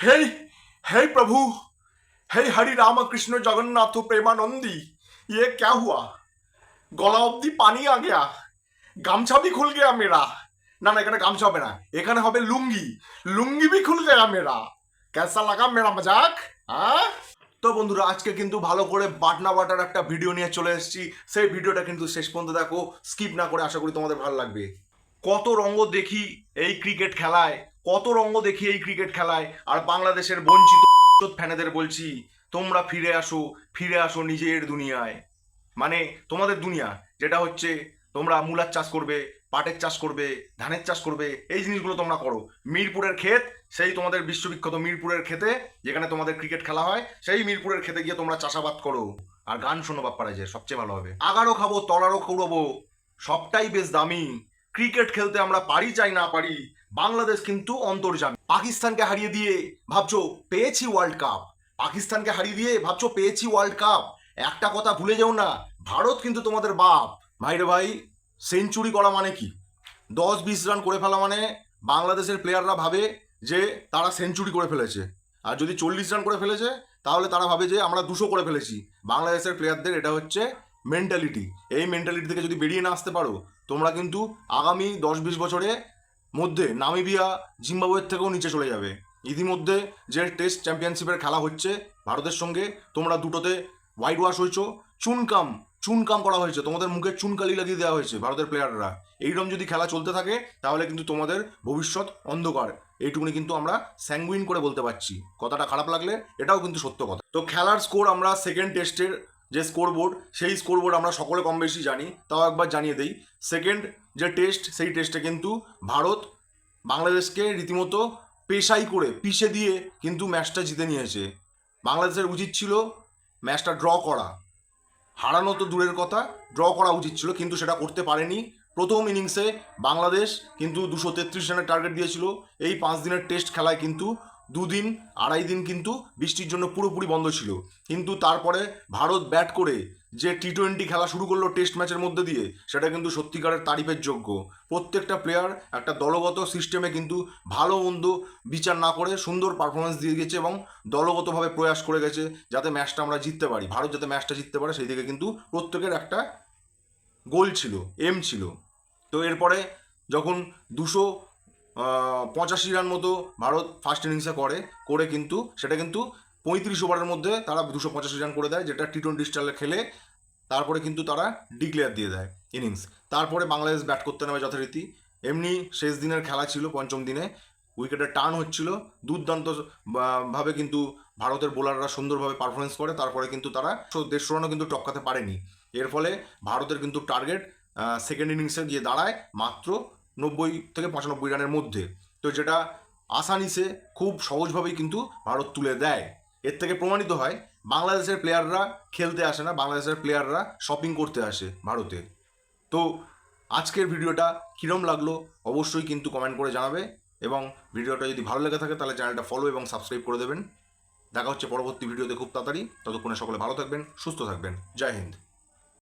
हे हे प्रभु हे हरि राम कृष्ण जगन्नाथ प्रेमानंदी ये क्या हुआ গলা অবধি পানি আ গয়া গামছা भी खुल गया मेरा না না এখানে গামছা হবে না এখানে হবে লুঙ্গি লুঙ্গি भी खुल गया मेरा कैसा लगा मेरा मजाक হ্যাঁ তো বন্ধুরা আজকে কিন্তু ভালো করে বাটনা বাটার একটা ভিডিও নিয়ে চলে এসেছি সেই ভিডিওটা কিন্তু শেষ পর্যন্ত দেখো স্কিপ না করে আশা করি তোমাদের ভালো লাগবে কত রঙ্গ দেখি এই ক্রিকেট খেলায় কত রঙ্গ দেখি এই ক্রিকেট খেলায়। আর বাংলাদেশের বঞ্চিত ফ্যানেদের বলছি, তোমরা ফিরে আসো ফিরে আসো নিজের দুনিয়ায়। মানে তোমাদের দুনিয়া, যেটা হচ্ছে তোমরা মূলার চাষ করবে, পাটের চাষ করবে, ধানের চাষ করবে, এই জিনিসগুলো তোমরা করো। মিরপুরের ক্ষেত, সেই তোমাদের বিশ্ববিখ্যাত মিরপুরের ক্ষেতে, যেখানে তোমাদের ক্রিকেট খেলা হয়, সেই মিরপুরের ক্ষেতে গিয়ে তোমরা চাষাবাদ করো। আর গান শোনো বাপ্পারা যে, সবচেয়ে ভালো হবে। আগারও খাব, তলারও কুড়বো, সবটাই বেশ দামি। ক্রিকেট খেলতে আমরা পারি চাই না পারি বাংলাদেশ কিন্তু অন্তর্জামী। পাকিস্তানকে হারিয়ে দিয়ে ভাবছ পেয়েছি ওয়ার্ল্ড কাপ পাকিস্তানকে হারিয়ে দিয়ে ভাবছ পেয়েছি ওয়ার্ল্ড কাপ একটা কথা ভুলে যেও না, ভারত কিন্তু তোমাদের বাপ। ভাইরে ভাই সেঞ্চুরি করা মানে কি? দশ বিশ রান করে ফেলা মানে বাংলাদেশের প্লেয়াররা ভাবে যে তারা সেঞ্চুরি করে ফেলেছে। আর যদি চল্লিশ রান করে ফেলেছে, তাহলে তারা ভাবে যে আমরা দুশো করে ফেলেছি। বাংলাদেশের প্লেয়ারদের এটা হচ্ছে মেন্টালিটি এই মেন্টালিটি থেকে যদি বেরিয়ে না আসতে পারো, তোমরা কিন্তু আগামী দশ বিশ বছরে মধ্যে নামিবিয়া জিম্বাবুয়ের থেকেও নিচে চলে যাবে। ইতিমধ্যে যে টেস্ট চ্যাম্পিয়নশিপের খেলা হচ্ছে, ভারতের সঙ্গে তোমরা দুটোতে হোয়াইট ওয়াশ হয়েছো। চুনকাম চুনকাম করা হয়েছে। তোমাদের মুখে চুনকালি লাগিয়ে দেওয়া হয়েছে ভারতের প্লেয়াররা এইরকম যদি খেলা চলতে থাকে, তাহলে কিন্তু তোমাদের ভবিষ্যৎ অন্ধকার। এইটুকুনি কিন্তু আমরা স্যাঙ্গুইন করে বলতে পারছি। কথাটা খারাপ লাগলে, এটাও কিন্তু সত্য কথা। তো খেলার স্কোর আমরা সেকেন্ড টেস্টের যে স্কোরবোর্ড সেই স্কোরবোর্ড আমরা সকলে কম বেশি জানি, তাও একবার জানিয়ে দেই। সেকেন্ড যে টেস্ট সেই টেস্টে কিন্তু ভারত বাংলাদেশকে রীতিমতো পেশাই করে, পিষে দিয়ে কিন্তু ম্যাচটা জিতে নিয়েছে। বাংলাদেশের উচিত ছিল ম্যাচটা ড্র করা। হারানো তো দূরের কথা ড্র করা উচিত ছিল, কিন্তু সেটা করতে পারেনি। প্রথম ইনিংসে বাংলাদেশ কিন্তু দুশো তেত্রিশ রানের টার্গেট দিয়েছিল। এই পাঁচ দিনের টেস্ট খেলায় কিন্তু দুদিন, আড়াই দিন কিন্তু বৃষ্টির জন্য পুরোপুরি বন্ধ ছিল। কিন্তু তারপরে ভারত ব্যাট করে যে টি টোয়েন্টি খেলা শুরু করল টেস্ট ম্যাচের মধ্যে দিয়ে, সেটা কিন্তু সত্যিকারের তারিফের যোগ্য। প্রত্যেকটা প্লেয়ার একটা দলগত সিস্টেমে কিন্তু ভালো, মন্দ বিচার না করে সুন্দর পারফরমেন্স দিয়ে গেছে এবং দলগতভাবে প্রয়াস করে গেছে যাতে ম্যাচটা আমরা জিততে পারি। ভারত যাতে ম্যাচটা জিততে পারে, সেই দিকে কিন্তু প্রত্যেকের একটা গোল ছিল এম ছিল। তো এরপরে যখন দুশো পঁচাশি রান মতো ভারত ফার্স্ট ইনিংসে করে করে কিন্তু, সেটা কিন্তু পঁয়ত্রিশ ওভারের মধ্যে তারা দুশো পঁচাশি রান করে দেয়, যেটা টি টোয়েন্টি স্টাইলে খেলে, তারপরে কিন্তু তারা ডিক্লেয়ার দিয়ে দেয় ইনিংস তারপরে বাংলাদেশ ব্যাট করতে নেবে যথারীতি। এমনি শেষ দিনের খেলা ছিল, পঞ্চম দিনে। উইকেটের টার্ন হচ্ছিল। দুর্দান্ত ভাবে কিন্তু ভারতের বোলাররা সুন্দরভাবে পারফরমেন্স করে, তারপরে কিন্তু তারা দেড়শো রানও কিন্তু টপকাতে পারেনি। এর ফলে ভারতের কিন্তু টার্গেট সেকেন্ড ইনিংসে গিয়ে দাঁড়ায়, মাত্র নব্বই থেকে পঁচানব্বই রানের মধ্যে। তো যেটা আসানিসে খুব সহজভাবেই কিন্তু ভারত তুলে দেয়। এর থেকে প্রমাণিত হয়, বাংলাদেশের প্লেয়াররা খেলতে আসে না, বাংলাদেশের প্লেয়াররা শপিং করতে আসে ভারতে। তো আজকের ভিডিওটা কীরম লাগল অবশ্যই কিন্তু কমেন্ট করে জানাবে এবং ভিডিওটা যদি ভালো লেগে থাকে তাহলে চ্যানেলটা ফলো এবং সাবস্ক্রাইব করে দেবেন। দেখা হচ্ছে পরবর্তী ভিডিওতে খুব তাড়াতাড়ি। ততক্ষণে সকলে ভালো থাকবেন, সুস্থ থাকবেন। জয় হিন্দ।